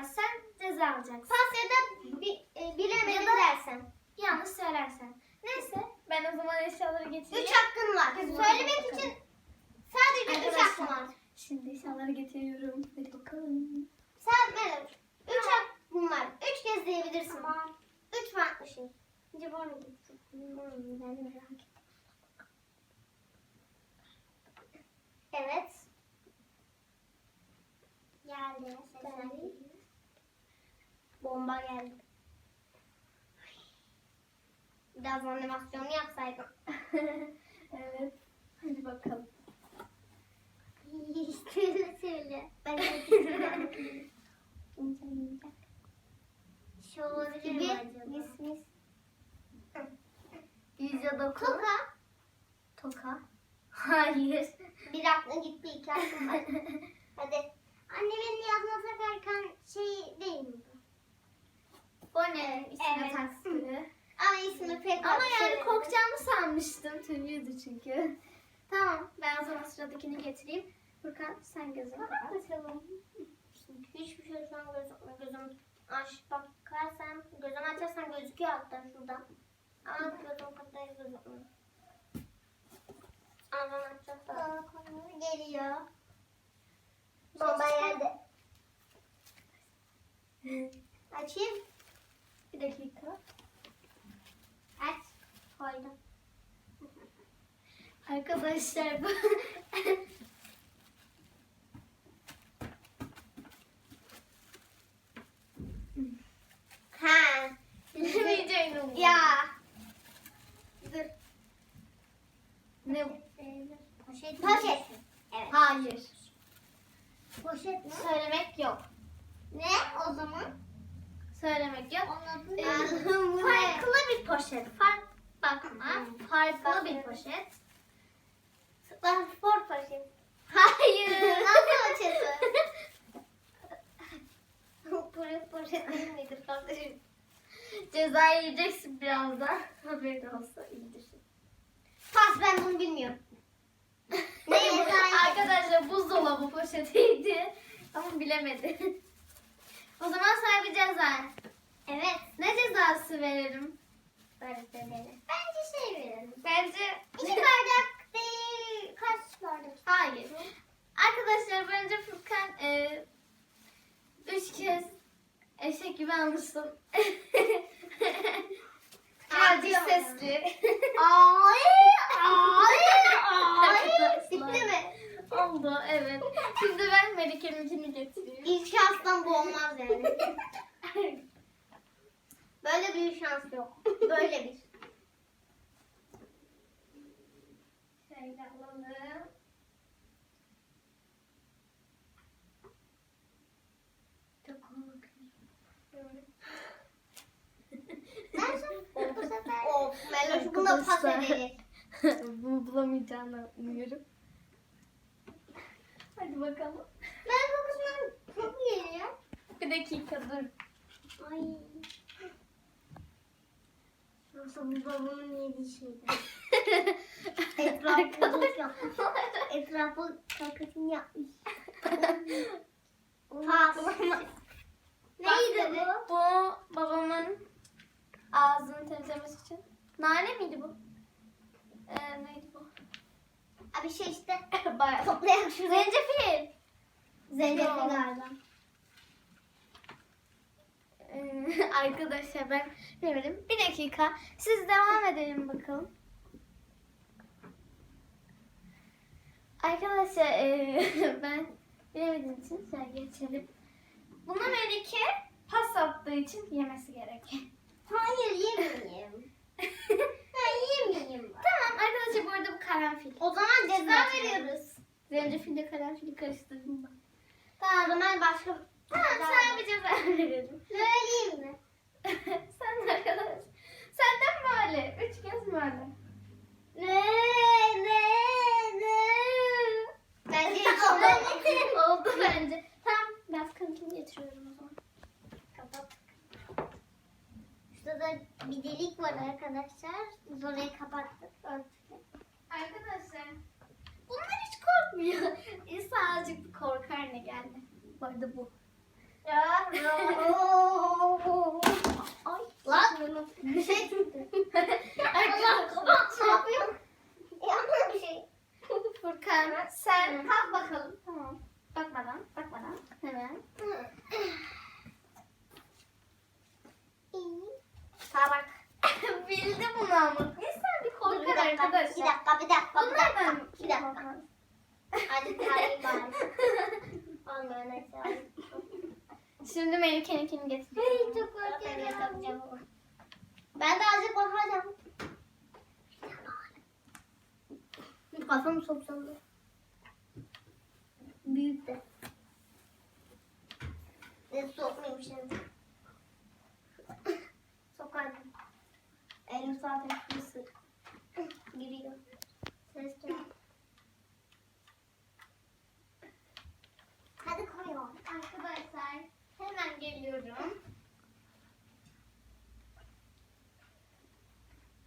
bilemezsen ceza alacaksın. Pas ya da bi, e, bilemedin Ya da- dersen. Yanlış söylersen. Neyse ben o zaman eşyaları getireyim. Üç hakkın var. Hadi Söylemek bakalım. için sadece üç Arkadaşlar. hakkın var. Şimdi eşyaları getiriyorum. Hadi bakalım. Sen benim. Üç hakkın var. Üç kez diyebilirsin. Tamam. Üç farklı şey. Acaba ne getireyim? Hmm, ben de merak ettim. Evet. Geldi. Geldi. Bomba geldi. Biraz animasyonu yapsaydım. evet. Hadi bakalım. söyle söyle. Ben de İnce ince. Şu olabilir mi acaba? Mis mis. Yüze dokun. Toka. Toka. Hayır. Bir aklın gitti iki aklın var. Hadi. Annemin yazma takarken şey değil mi bu? Bu ne? İsme Evet. taktı. Ama ismi pek Ama yani korkacağımı sanmıştım. Tüylüydü çünkü. Tamam. Ben o zaman sıradakini getireyim. Furkan sen gözünü kapat. bakalım. Hiçbir şey şu an gözükmüyor. Gözüm aç bakarsam, gözümü açarsam gözüküyor altta şuradan. Ama gözüm kadar gözükmüyor. Ağzını açacağım. Geliyor. Bomba geldi. Açayım. Bir dakika. Aç. Koydum. Arkadaşlar bu Ha. bilemeyeceğini umudum. Ya. Dur. Ne? Poşet. Poşet. Evet. Hayır. Poşet mi? Söylemek yok. Ne o zaman? Söylemek yok. Anladım. Ee, Farklı farklı bir poşet. Fark bakma. Farklı bir poşet. Spor poşet. Hayır. Nasıl poşeti? Poşet poşet değil midir kardeşim? Ceza yiyeceksin birazdan. Haberin olsa iyi düşün. Pas ben bunu bilmiyorum. Ne ceza Arkadaşlar buzdolabı poşetiydi. Ama bilemedi. o zaman sana bir ceza. Evet. Ne cezası verelim? Söyleyelim. Bence şey verelim. Bence İki bardak değil. Kaç bardak? Hayır. Arkadaşlar bence Furkan e, üç kez eşek gibi anlaştım. Birazcık sesli. Ay ay ay. Bitti mi? Oldu evet. Şimdi ben Melike'ninkini getireyim. İlk şanstan bu olmaz yani. Böyle bir şans yok. Böyle bir. Şöyle alalım. Çok korkuyorum. Nerede? Bu sefer. Of Meloş buna pas ederiz. Bunu bulamayacağını umuyorum. Hadi bakalım. Ben kokusundan koku geliyor. Bir dakika dur. Ay. Yoksa bu babamın yediği şeydi. Etrafı yapmış. Etrafı kakasını yapmış. Pas. Neydi bu? Bu babamın ağzını temizlemesi için. Nane miydi bu? Ee, neydi bu? Abi şey işte. Bayağı. Toplayak şurayı. Zencefil. Zencefil galiba. Ee, arkadaşlar ben bilemedim. Bir dakika. Siz devam edelim bakalım. Arkadaşlar ee, ben bilemediğim için şöyle geçelim. Buna Melike pas attığı için yemesi gerek. Hayır yemeyeyim. Ben yemeyeyim. tamam arkadaşlar bu arada bu karanfil. O zaman ceza veriyoruz. Zencefille karanfili karıştırdım ben. Tamam o zaman başka... Tamam bir ceza verelim. Söyleyeyim mi? Sen de arkadaş. Senden mi öyle? Üç kez mi öyle? Ne ne ne? Bence olmadı. Oldu bence. Tamam ben Furkan'ınkini getiriyorum o zaman. Kapat. Şurada da bir delik var arkadaşlar. Biz orayı kapattık. Örtüyle. Arkadaşlar hiç korkmuyor. İsa azıcık bir korkar ne geldi. Bu arada bu. Ay. Lan. Bir şey çıktı. Allah kapat. Ne yapıyorsun? Yapma bir şey. Furkan sen kalk bakalım. Tamam. Bakmadan, bakmadan. Hemen. Sağa bak. Bildi bunu ama. İnsan bir Dur, korkar bir dakika, arkadaşlar. Bir dakika, bir dakika, bir dakika. Bunlardan Bir dakika. Hadi tarayayım bari. Olmuyor neyse. hadi. Şimdi Melike'ninkini getiriyorum. Hey, Ben de azıcık bakacağım. Kafamı soksam da. Büyük de. Ne sokmayayım şimdi. Sokardım. Elim zaten kırısı. Giriyor. Ses geliyor. Hadi koyuyorum. Arkadaşlar hemen geliyorum.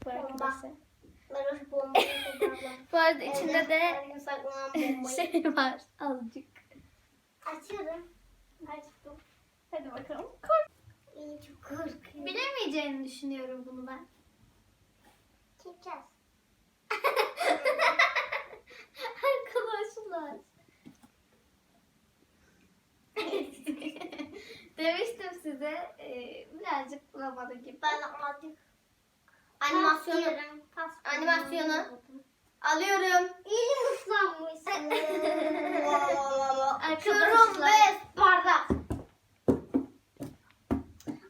Bu Bomba. arkadaşlar. Ben o bombayı koyacağım. Bu arada içinde de şey var azıcık. Açıyorum. Açtım. Hadi bakalım. Kork. İyi çok korkuyorum. Bilemeyeceğini düşünüyorum bunu ben. Çekeceğiz. Arkadaşlar. Demiştim size e, birazcık bulamadı gibi. Ben artık animasyonu. Animasyonu. Alıyorum. İyi ıslanmışsın. Arkadaşlar. ve bardak.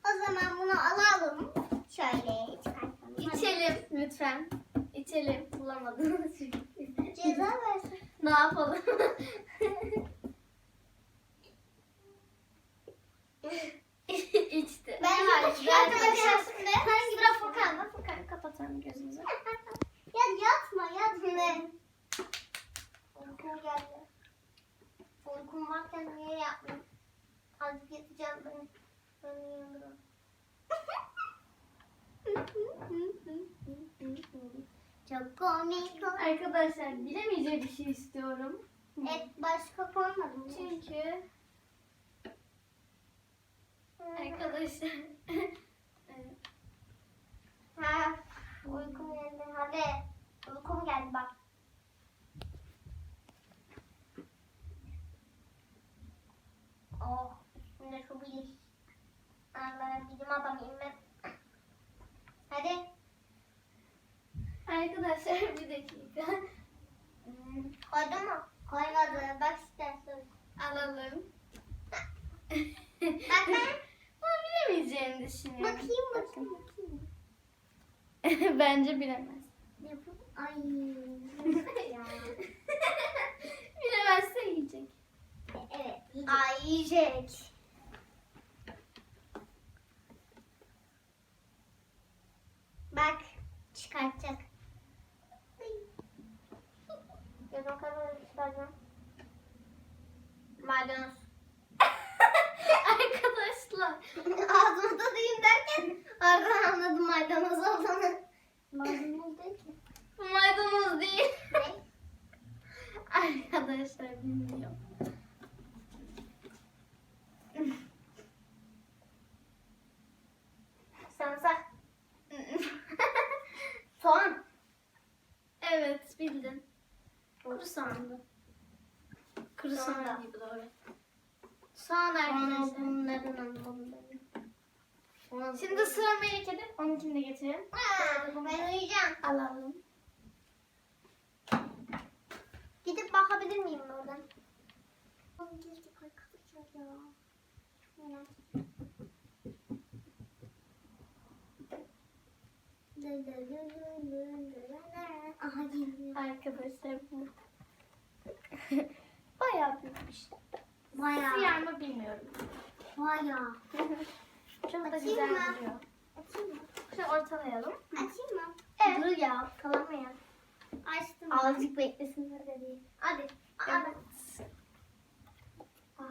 O zaman bunu alalım. Şöyle çıkartalım. İçelim lütfen. İçelim. Bulamadınız çünkü. Ceza versin. ne yapalım? İçti. Ben Hayır, arkadaşlar şimdi Sıra Furkan'da. Furkan kapatalım gözünüzü. Ya yatma yatma. Uykum geldi. Uykum varken niye yapmayayım? Azıcık yatacağım ben. Ben uyuyorum. Çok komik. Arkadaşlar bilemeyeceği bir şey istiyorum. Et başka koymadım. Çünkü arkadaşlar Evet. Ha, uykum geldi. Hadi. Uykum geldi bak. Oh, üstünde şu bilir. Allah bilim adamıyım ben. Hadi. arkadaşlar bir dakika. Hmm, Koydu mu? Koymadı. Bak istersen. Alalım. Bak ben. Bunu bilemeyeceğini düşünüyorum. Bakayım bakayım bakayım. Bence bilemez. Ay. Bilemezse yiyecek. Evet. Ay yiyecek. Bak çıkartacak. Gözüm kadar çıkaracağım. Maydanoz. Arkadaşlar. Ağzıma tadayım derken arkadan anladım maydanoz olduğunu. Maydanoz değil ki. Bu maydanoz değil. Ne? Arkadaşlar bilmiyorum. Sarımsak. Soğan. evet bildin. Kuru soğandı. Kuru Soğan soğan da. gibi doğru. Soğan arkadaşlar. Soğan. Şimdi sıra Melike'de. Onunkini de getirelim. Aa, ben uyuyacağım. Alalım. Gidip bakabilir miyim oradan? Girdik arkadaşlar ya. Aha geliyor. Arkadaşlar bu. Bayağı büyük bir şey. Bayağı. Siyah mı bilmiyorum. Bayağı. Çok da güzel mı? duruyor. Açayım mı? Şöyle ortalayalım. Açayım mı? Evet. Dur ya kalama ya. Açtım. Azıcık beklesinler de. Hadi. Evet.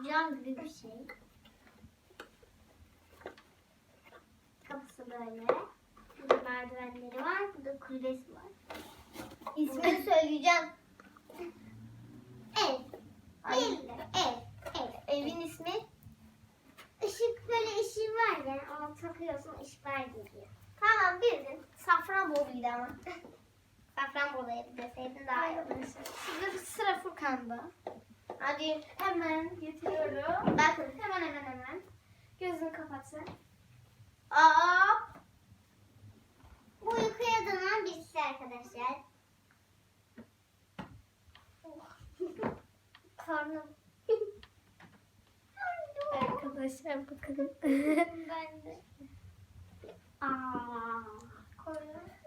Cam gibi bir şey. Kapısı böyle. Burada küresi var. İsmini söyleyeceğim. Ev. Değil de ev. Ev. Evin ismi Işık böyle ışığı var ya. Onu takıyorsun ışıklar geliyor. Tamam bildin. Safranboluydu ama. Safranbolu evi deseydin daha iyi olur. Şimdi sıra Furkan'da. Hadi. Hemen getiriyorum. Bakın. Hemen hemen hemen. Gözünü kapat sen. Hop. Bu uykuya dalan birisi arkadaşlar. Karnım. Arkadaşlar bakın. ben de. Aa.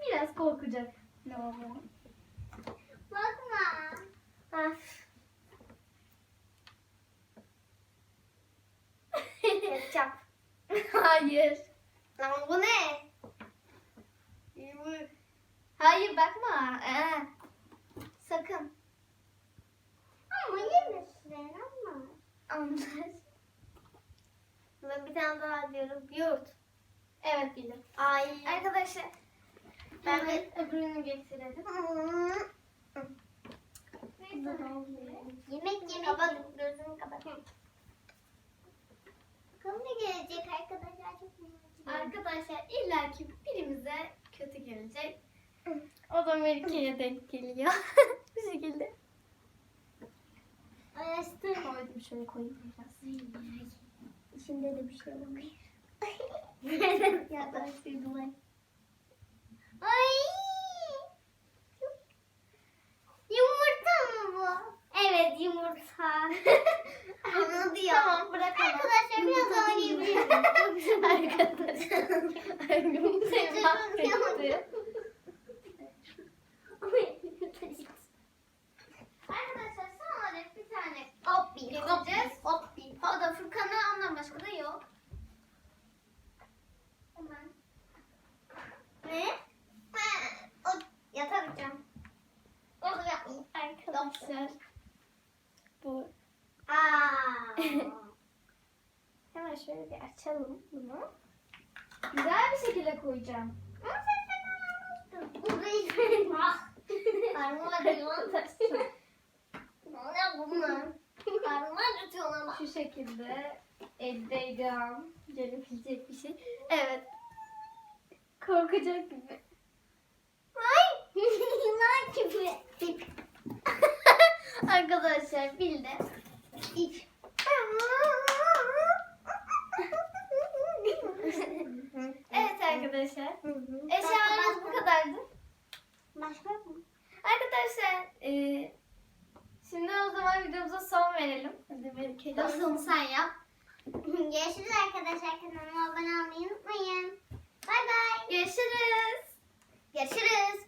Biraz korkacak. Ne oldu? Bakma. Ah. Ketçap. Hayır. Lan bu ne? Hayır bakma. Ee. Sakın. Ama yemesin ama. Anlar. Ben bir tane daha diyorum. Yoğurt. Evet bildim. Ay. Arkadaşlar Ben ben de- öbürünü getirelim. Yemek yemek. Kapat. Gözünü kapat. Bakalım ne gelecek arkadaşlar çok merak. Arkadaşlar illaki birimize kötü gelecek. O da Melike'ye denk geliyor. Bu şekilde. Araştır. Koydum şöyle koyayım biraz. İçinde de bir şey var. Yaklaştırdılar. Ay. Yumurta mı bu? Evet yumurta. Anladı ya. Tamam bırakalım. Arkadaşlar biraz oynayabiliriz. Arkadaşlar. Yumurtayı mahvetti. Arkadaşlar son olarak bir tane Hop bir getireceğiz. Hop bir. O da Furkan'a ondan başka da yok. Hemen. Ne? Ha, o yatamayacağım. Oh yapmayayım. Arkadaşlar. Bu. Aa. Hemen şöyle bir açalım bunu. Güzel bir şekilde koyacağım. Bu da hiç bak. Karnım acıyor. Ne bunlar? Karnım acıtıyor ama. Şu şekilde eldeydim. Gelebilecek bir şey. Evet. Korkacak gibi. Ay. Yılan gibi. Arkadaşlar bildi. İç. arkadaşlar. Eşyalarımız bu kadardı. Başka mı? Arkadaşlar e, şimdi o zaman videomuza son verelim. Hadi Melike. Nasıl sen yap. Görüşürüz arkadaşlar. Kanalıma abone olmayı unutmayın. Bay bay. Görüşürüz. Görüşürüz.